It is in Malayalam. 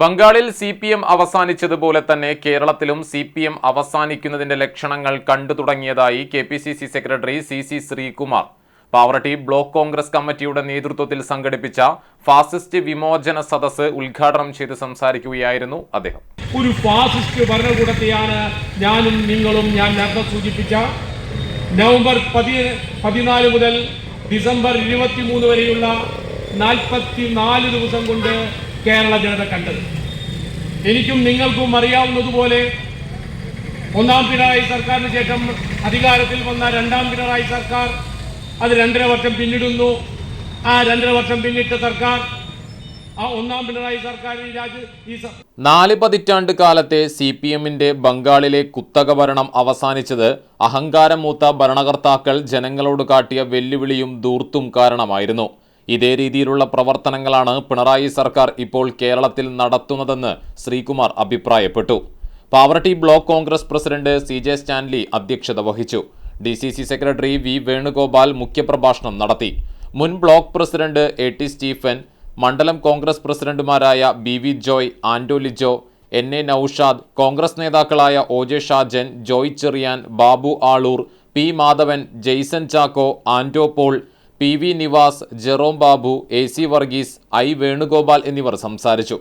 ബംഗാളിൽ സി പി എം അവസാനിച്ചതുപോലെ തന്നെ കേരളത്തിലും സി പി എം അവസാനിക്കുന്നതിന്റെ ലക്ഷണങ്ങൾ കണ്ടു തുടങ്ങിയതായി K P C C secretary C C Sreekumar. Pavaratty block Congress കമ്മിറ്റിയുടെ നേതൃത്വത്തിൽ സംഘടിപ്പിച്ച ഫാസിസ്റ്റ് വിമോചന സദസ് ഉദ്ഘാടനം ചെയ്ത് സംസാരിക്കുകയായിരുന്നു അദ്ദേഹം. ഒരു ഫാസിസ്റ്റ് ഭരണകൂടത്തെയാണ് ഞാനും നിങ്ങളും ഞാൻ നേരത്തെ സൂചിപ്പിച്ച. നവംബർ പതി പതിനാല് മുതൽ ഡിസംബർ ഇരുപത്തിമൂന്ന് വരെയുള്ള നാൽപ്പത്തി നാല് ദിവസം കൊണ്ട് കേരള ജനത കണ്ടത്. എനിക്കും നിങ്ങൾക്കും അറിയാവുന്നതുപോലെ ഒന്നാം പിണറായി സർക്കാരിന് ശേഷം അധികാരത്തിൽ വന്ന രണ്ടാം പിണറായി സർക്കാർ അത് രണ്ടര വർഷം പിന്നിടുന്നു. ആ രണ്ടര വർഷം പിന്നിട്ട സർക്കാർ ആ ഒന്നാം പിണറായി സർക്കാർ ഈ നാല് പതിറ്റാണ്ട് കാലത്തെ സി പി എമ്മിന്റെ ബംഗാളിലെ കുത്തക ഭരണം അവസാനിച്ചത് അഹങ്കാരം മൂത്ത ഭരണകർത്താക്കൾ ജനങ്ങളോട് കാട്ടിയ വെല്ലുവിളിയും ദൂർത്തും കാരണമായിരുന്നു. ഇതേ രീതിയിലുള്ള പ്രവർത്തനങ്ങളാണ് പിണറായി സർക്കാർ ഇപ്പോൾ കേരളത്തിൽ നടത്തുന്നതെന്ന് ശ്രീകുമാർ അഭിപ്രായപ്പെട്ടു. Pavaratty block Congress president C J Stanley അധ്യക്ഷത വഹിച്ചു. D C C secretary V Venugopal മുഖ്യപ്രഭാഷണം നടത്തി. മുൻ block president A T Stephen മണ്ഡലം കോൺഗ്രസ് പ്രസിഡന്റുമാരായ B V Joy Anto Lijo N A Noushad Congress നേതാക്കളായ O J Shajan Joy Cheriyan Babu Aloor P Madhavan Jaison Chacko Anto Paul P V Nivas Jerome Babu A C Varghese I Venugopal എന്നിവർ സംസാരിച്ചു.